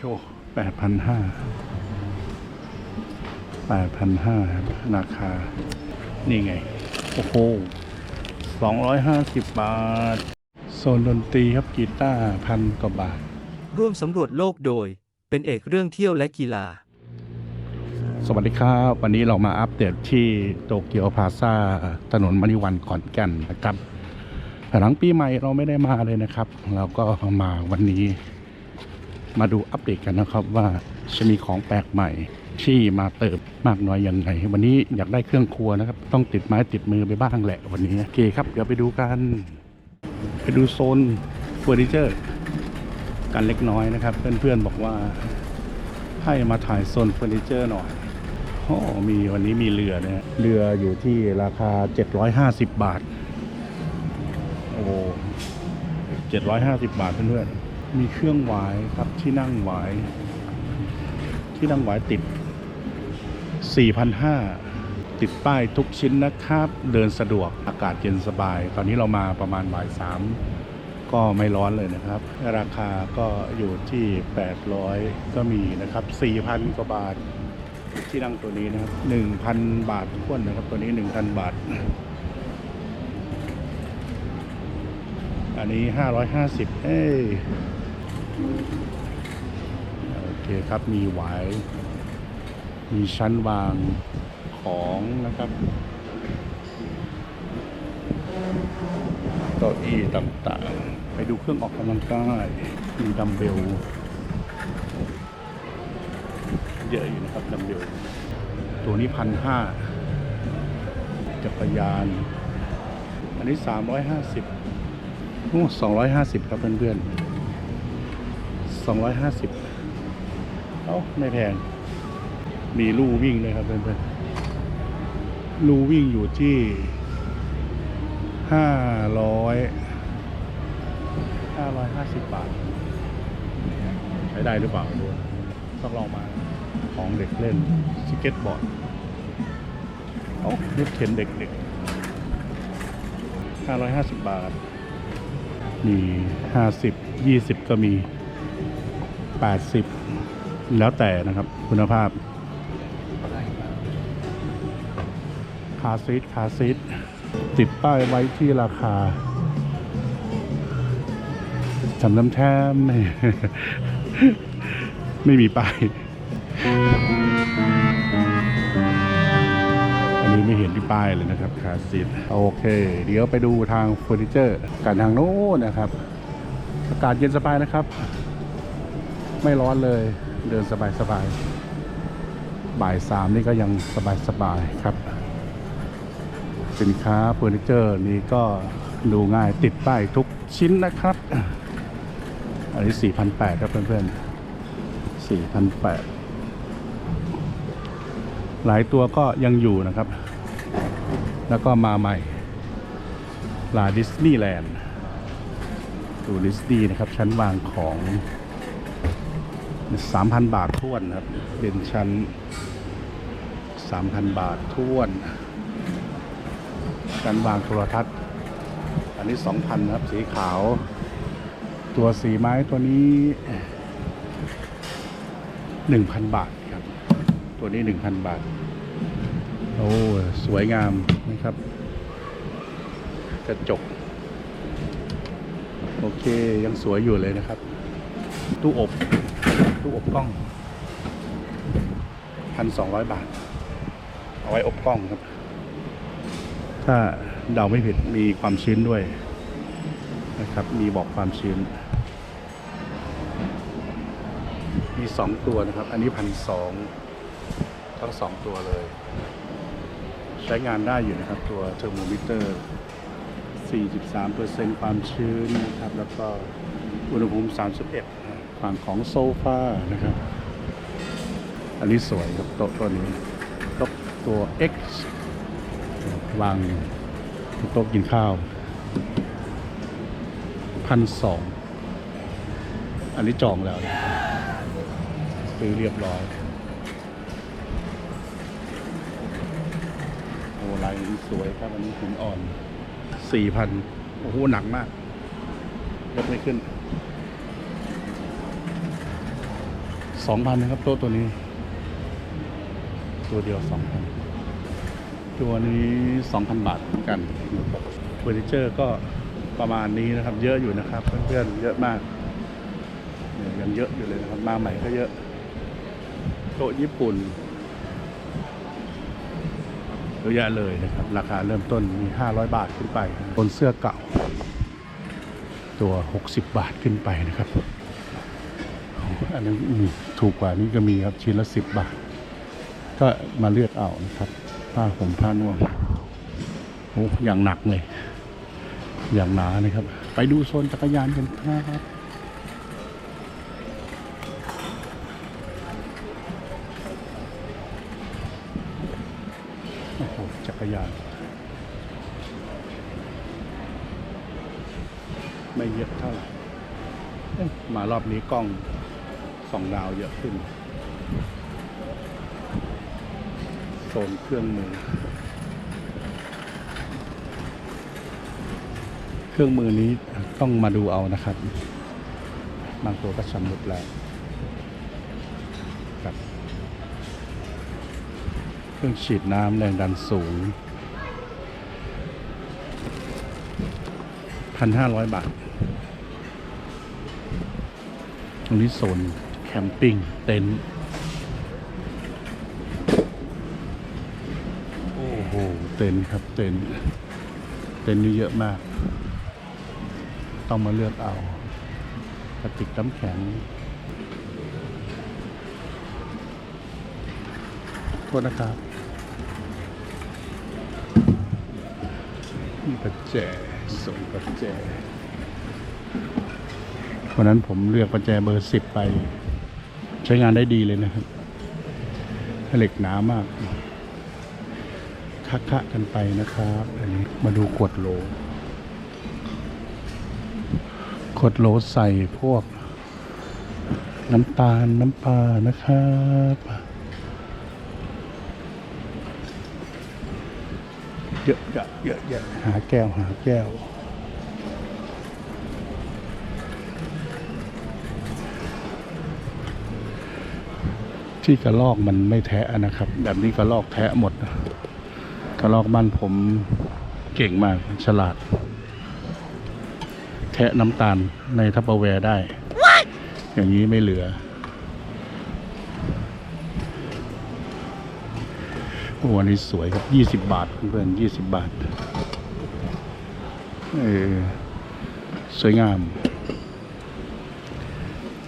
โชว์แปดพันห้าแปดพันห้าครับราคา นี่ไง โอ้โหสองร้อยห้าสิบบาท โซนดนตรีครับกีตาร์พันกว่าบาท ร่วมสำรวจโลกโดย เป็นเอกเรื่องเที่ยวและกีฬา สวัสดีครับ วันนี้เรามาอัปเดตที่โตเกียวพลาซ่าถนนมณีวันขอนแก่นนะครับหลังปีใหม่เราไม่ได้มาเลยนะครับ เราก็มาวันนี้ มาดูอัปเดตกันนะครับว่าจะมีของแปลกใหม่ที่มาเติมมากน้อยยังไง วันนี้อยากได้เครื่องครัวนะครับ ต้องติดไม้ติดมือไปบ้างแหละวันนี้โอเคครับ เดี๋ยวไปดูกันไปดูโซนเฟอร์นิเจอร์กันเล็กน้อยนะครับ เพื่อนๆบอกว่าให้มาถ่ายโซนเฟอร์นิเจอร์หน่อยโอ้มีวันนี้มีเรือนะฮะเรืออยู่ที่ราคา 750 บาท โอ้750 บาทเพื่อนๆ มีเครื่องหวายครับที่นั่งหวาย ที่นั่งหวายติด 4,500 ติดป้ายทุกชิ้นนะครับ เดินสะดวกอากาศเย็นสบาย ตอนนี้เรามาประมาณบ่ายสามก็ไม่ร้อนเลยนะครับ ราคาก็อยู่ที่ 800 ก็มีนะครับ 4,000 กว่าบาท ที่นั่งตัวนี้นะครับ 1,000 บาททวนนะครับ ตัวนี้ 1,000 บาท อันนี้ 550 เอ้ โอเคครับมีหวาย มีชั้นวางของนะครับเก้าอี้ต่างๆ ไปดูเครื่องออกกำลังกายมีดัมเบลเยอะอยู่นะครับดัมเบลตัวนี้พันห้าจักรยาน อันนี้สามร้อยห้าสิบโอ้สองร้อยห้าสิบครับเพื่อนๆ สองร้อยห้าสิบเอ้าไม่แพง มีลู่วิ่งเลยครับเพื่อนๆลู่วิ่งอยู่ที่ห้าร้อยห้าสิบบาท ใช้ได้หรือเปล่าดูต้องลองมาของเด็กเล่นสเก็ตบอร์ดเอ้ารถเข็นเด็กๆห้าร้อยห้าสิบบาทมีห้าสิบยี่สิบก็มี แปดสิบแล้วแต่นะครับคุณภาพ คาซีดคาซีดติดป้ายไว้ที่ราคาจำน้ำแท้ไม่ไม่มีป้าย อันนี้ไม่เห็นที่ป้ายเลยนะครับคาซีดโอเค เดี๋ยวไปดูทางเฟอร์นิเจอร์กันทางโน้นนะครับ อากาศเย็นสบายนะครับ ไม่ร้อนเลยเดินสบายสบายๆบ่ายสามนี่ก็ยังสบายสบายๆครับ สินค้าเฟอร์นิเจอร์นี้ก็ดูง่ายติดป้ายทุกชิ้นนะครับ อันนี้ 4,800 ครับเพื่อนๆ 4,800 หลายตัวก็ยังอยู่นะครับ แล้วก็มาใหม่ ลาดิสนีย์แลนด์ดูดิสนีย์นะครับ ชั้นวางของ 3,000บาทท้วนครับ เป็นชั้น3,000บาทท้วนการวางโทรทัศน์ อันนี้2,000นครับ สีขาว ตัวสีไม้ตัวนี้1,000บาทครับ ตัวนี้1,000บาท โอ้สวยงามนะครับ กระจก โอเคยังสวยอยู่เลยนะครับ ตู้อบ ตู้อบกล้อง1,200บาท เอาไว้อบกล้องครับ ถ้าเดาไม่ผิดมีความชื้นด้วยนะครับ มีบอกความชื้น มีสองตัวนะครับ อันนี้พันสองทั้งสองตัวเลย ใช้งานได้อยู่นะครับ ตัวเทอร์โมมิเตอร์ 43%ความชื้นนะครับ แล้วก็อุณหภูมิ 31 ฝั่งของโซฟานะครับ อันนี้สวยครับโต๊ะตัวนี้โต๊ะตัว X วางโต๊ะกินข้าวพันสองอันนี้จองแล้วซื้อเรียบร้อยโอ้ลายนี้สวยครับอันนี้หินอ่อนสี่พันโอ้โหหนักมากยกไม่ขึ้น สองพันนะครับโต๊ะตัวนี้ ตัวเดียวสองพันตัวนี้สองพันบาทเหมือนกันเฟอร์นิเจอร์ก็ประมาณนี้นะครับ เยอะอยู่นะครับ เพื่อนๆเยอะมากเนี่ยยังเยอะอยู่เลยนะครับมาใหม่ก็เยอะ โต๊ะญี่ปุ่นเยอะแยะเลยนะครับ ราคาเริ่มต้นมี 500 บาทขึ้นไปบนเสื้อเก่า ตัว 60 บาทขึ้นไปนะครับ อันนั้มีถูกกว่านี้ก็มีครับชิ้นละ10บบาท ก็มาเลือกเอานะครับ ผ้าผมผ้านวมโอ้อย่างหนักเลย อย่างหนานะครับ ไปดูโซนจักรยานกันครับโอ้โหจักรยาน ไม่เยอะเท่าไหร่มารอบนี้กล้อง สองดาวเยอะขึ้น โซนเครื่องมือ เครื่องมือนี้ต้องมาดูเอานะครับ บางตัวก็ชำรุดแล้วครับเครื่องฉีดน้ำแรงดันสูงพันห้าร้อยบาท ตรงนี้โซน แคมปิ้งเต็นท์โอ้โห เต็นท์ครับเต็นท์เต็นท์นี่เยอะมาก ต้องมาเลือกเอากระติกน้ำแข็งโทษนะครับนี่ประแจส่งประแจวันนั้นผมเลือกประแจเบอร์สิบไป ใช้งานได้ดีเลยนะครับ เหล็กหนามากคะคะกันไปนะครับอันนี้มาดูขวดโหลขวดโหลใส่พวก น้ำตาลน้ำปลานะครับเยอะแยะเยอะแยะหาแก้วหาแก้ว ที่กระลอกมันไม่แทะนะครับ แบบนี้กระลอกแทะหมดกระลอกบ้านผมเก่งมากฉลาด แทะน้ำตาลในทัพเปอร์แวร์ได้อย่างนี้ไม่เหลือโอ้อันนี้สวยครับยี่สิบบาทเพื่อนยี่สิบบาทเออสวยงาม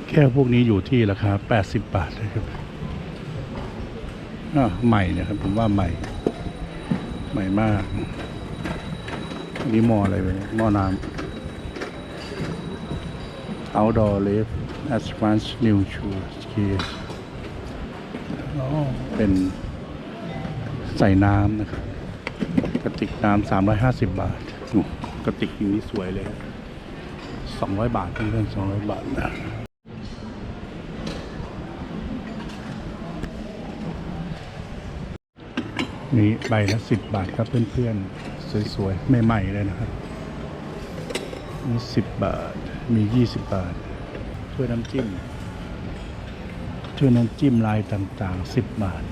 แค่พวกนี้อยู่ที่ราคาแปดสิบบาทนะครับ ใหม่นะครับ ผมว่าใหม่ ใหม่มากอันนี้หม้ออะไรไปหม้อน้ำ outdoor lift advanced new shoe case เป็นใส่น้ำนะครับ กระติกน้ำสามร้อยห้าสิบบาทกระติกอย่างนี้สวยเลยสองร้อยบาทเพื่อนสองร้อยบาทนะ นี่ใบละสิบบาทครับเพื่อนๆ สวยๆ ใหม่ๆ เลยนะครับมีสิบบาทมียี่สิบบาทถ้วยน้ำจิ้มถ้วยน้ำจิ้มลายต่างๆสิบบาท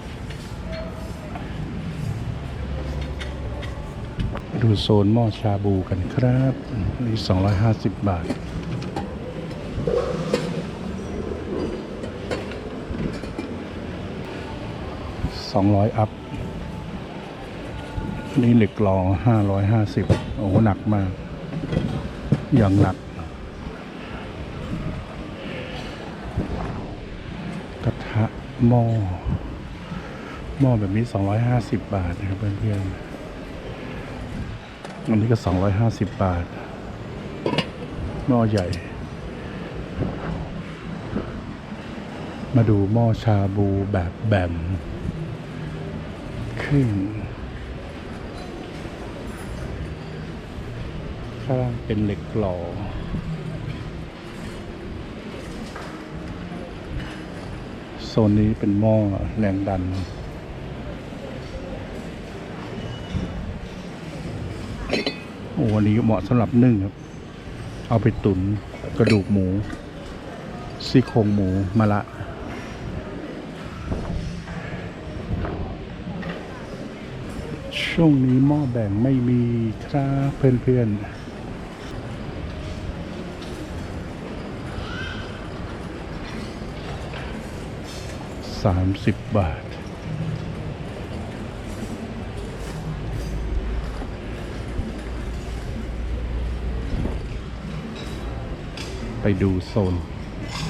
ดูโซนหม้อชาบูกันครับนี่สองร้อยห้าสิบบาทสองร้อยอัพ นี่เหล็กกลองห้าร้อยห้าสิบโอ้โหหนักมาก อย่างหนัก กระทะหม้อ หม้อแบบนี้250บบาทนะครับเพื่อนๆ อันนี้ก็250บาท หม้อใหญ่ มาดูหม้อชาบูแบบแบมขึ้น ข้างเป็นเหล็กหล่อโซนนี้เป็นหม้อแรงดัน โอ้วันนี้เหมาะสำหรับนึ่งครับ เอาไปตุนกระดูกหมู ซี่โครงหมูมะละช่วงนี้หม้อแบ่งไม่มีครับเพื่อนๆ สามสิบบาท ไปดูโซน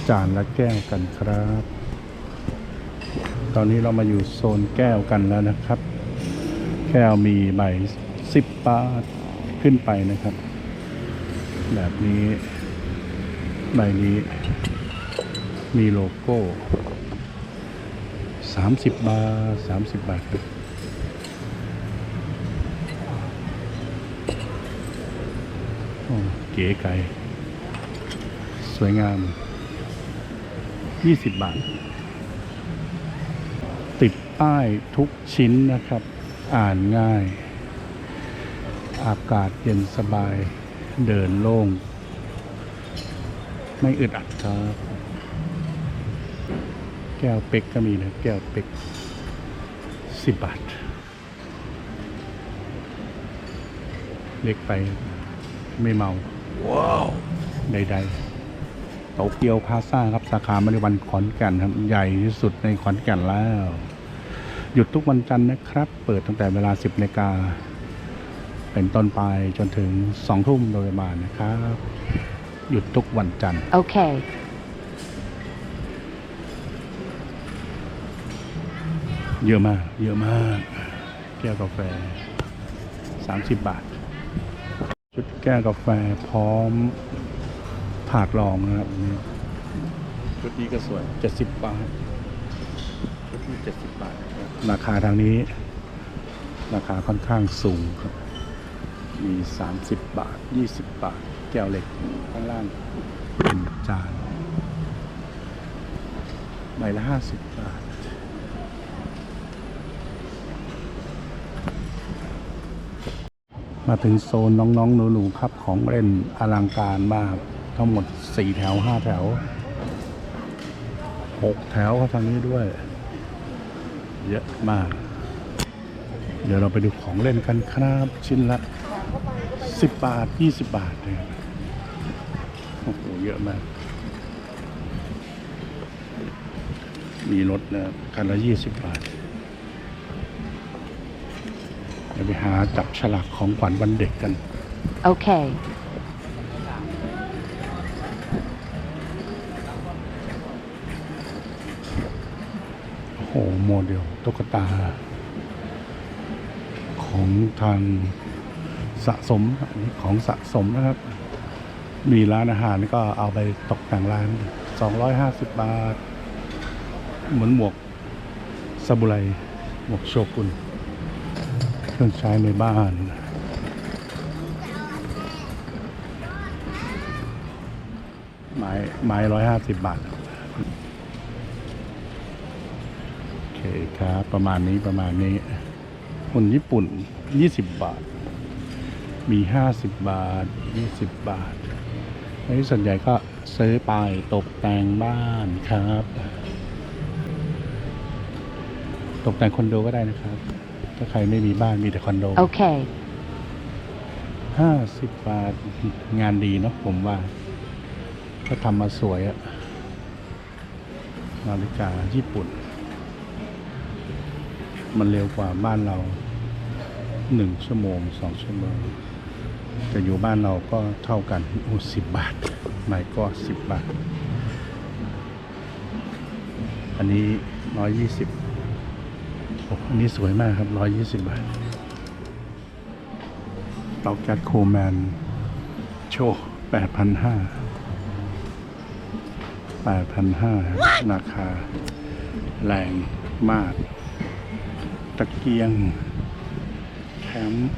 จานและแก้วกันครับ ตอนนี้เรามาอยู่โซนแก้วกันแล้วนะครับ แก้วมีใบสิบบาท ขึ้นไปนะครับ แบบนี้ใบนี้มีโลโก้ สามสิบบาทสามสิบบาทครับเก๋ไก่สวยงามยี่สิบบาท ติดป้ายทุกชิ้นนะครับ อ่านง่าย อากาศเย็นสบาย เดินโล่ง ไม่อึดอัดครับ แก้วเป็กก็มีนะแก้วเป็กสิบบาท เล็กไปไม่เมา ว้าว ใดๆโตเกียวพลาซ่าครับสาขามริวันขอนแก่นครับ ใหญ่ที่สุดในขอนแก่นแล้ว หยุดทุกวันจันทร์นะครับ เปิดตั้งแต่เวลา 10นาฬิกาเป็นต้นไปจนถึง 2 ทุ่มโดยประมาณนะครับ หยุดทุกวันจันทร์ Okay. เเยอะมาก เยอะมาก แก้วกาแฟ 30 บาท ชุดแก้วกาแฟพร้อมถาดรองนะครับนี่ชุดนี้ก็สวย 70 บาท ชุดนี้ 70 บาทครับราคาทางนี้ ราคาค่อนข้างสูงครับ มี 30 บาท 20 บาท แก้วเล็ก ข้างล่างเป็นจานใบละ 50 บาท มาถึงโซนน้องๆหนูๆครับของเล่นอลังการมากทั้งหมด 4 แถว 5 แถว 6 แถวก็ทางนี้ด้วย เยอะมาก เดี๋ยวเราไปดูของเล่นกันครับชิ้นละ 10 บาท 20 บาทเนี่ยโอ้โหเยอะมาก มีรถนะคันละ 20 บาท เดี๋ยวไปหาจับฉลากของขวัญวันเด็กกัน Okay. โอ้โห โมเดลตุ๊กตา ของทางสะสมอันนี้ของสะสมนะครับ มีร้านอาหารก็เอาไปตกแต่งร้าน 250 บาท เหมือนหมวกซาบุไรหมวกโชกุน เครื่องใช้ในบ้านไม้ไม้ร้อยห้าสิบบาท โอเคครับ ประมาณนี้ประมาณนี้หุ่นญี่ปุ่น20บบาท มี50บบาท20บาทอันนี้ส่วนใหญ่ก็ซื้อไปตกแต่งบ้านครับ ตกแต่งคอนโดก็ได้นะครับ ถ้าใครไม่มีบ้านมีแต่คอนโด Okay. ห้าสิบบาทงานดีเนาะผมว่า ก็ทำมาสวยอะนาฬิกาญี่ปุ่น มันเร็วกว่าบ้านเราหนึ่งชั่วโมงสองชั่วโมง แต่อยู่บ้านเราก็เท่ากันโอ้สิบบาทไม่ก็สิบบาท อันนี้ร้อยยี่สิบ อันนี้สวยมากครับร้อยยี่สิบบาทเตาแก๊สโคแมน โชว์แปดพันห้าแปดพันห้าราคา แรงมาก ตะเกียง แคมป์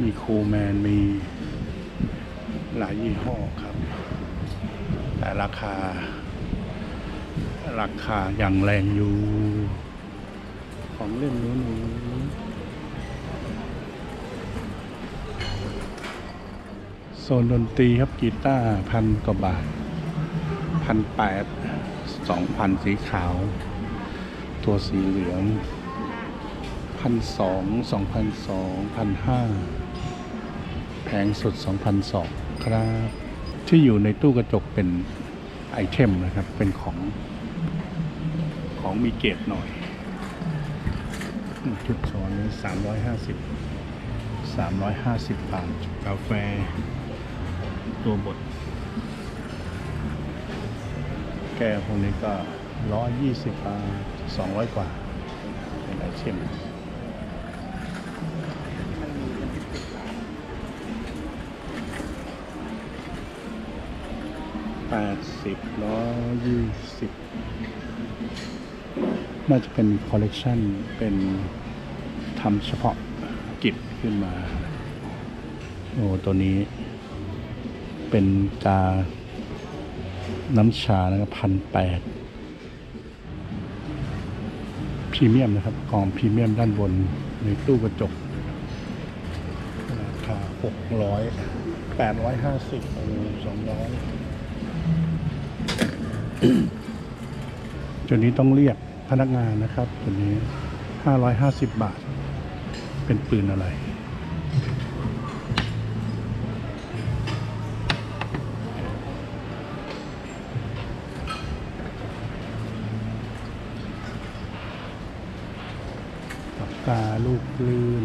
มีโคแมน มีหลายยี่ห้อครับ แต่ราคา ราคาอย่างแรงอยู่ ของเล่นนูๆโซนดนตรีครับกีตาร์พันกว่าบาทพันแปดสองพันสีขาว ตัวสีเหลืองพันสองสองพันสองพันห้าแพงสุดสองพันสองครับ ที่อยู่ในตู้กระจกเป็นไอเทมนะครับ เป็นของของมีเกรดหน่อย ชุดช้อนนี้สามร้อยห้าสิบสามร้อยห้าสิบบาทกาแฟ ตัวบด แก้วพวกนี้ก็ร้อยยี่สิบบาทสองร้อยกว่าเป็นไอเทมแปดสิบร้อยยี่สิบ น่าจะเป็นคอลเลกชันเป็นทำเฉพาะกิจขึ้นมา โอ้ตัวนี้เป็นกาน้ำชานะครับพันแปดพรีเมียมนะครับกล่องพรีเมียมด้านบนในตู้กระจกราคาหกร้อยแปดร้อยห้าสิบสองร้อยจุดนี้ต้องเรียก พนักงานนะครับจุดนี้ห้าร้อยห้าสิบบาท เป็นปืนอะไร ปากกาลูกลื่น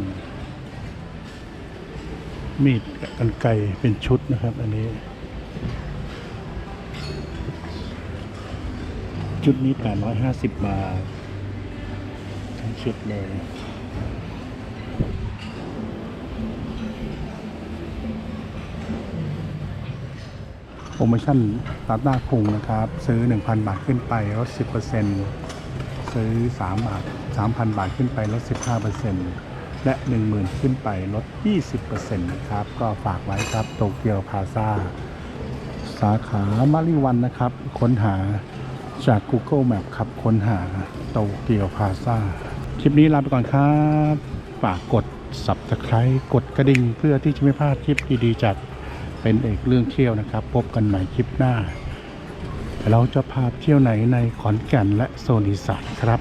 มีดกันไกเป็นชุดนะครับ อันนี้ ชุดนี้ 850 บาท ทั้งชุดเลยโปรโมชั่นตัดหน้าพุงนะครับ ซื้อ 1,000 บาทขึ้นไปลด 10%ซื้อ 3 บาท 3,000 บาทขึ้นไปลด 15%และ 10,000 ขึ้นไปลด 20%นะครับ ก็ฝากไว้ครับโตเกียวพาซาสาขามาริวันนะครับ ค้นหา จาก Google Map ครับค้นหาโตเกียวพาซาคลิปนี้ลาไปก่อนครับฝากกด Subscribe กดกระดิ่งเพื่อที่จะไม่พลาดคลิปดีๆจากเป็นเอกเรื่องเที่ยวนะครับ พบกันใหม่คลิปหน้า เราจะพาเที่ยวไหนในขอนแก่นและโซนอีสานครับ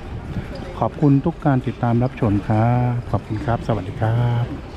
ขอบคุณทุกการติดตามรับชมครับ ขอบคุณครับ สวัสดีครับ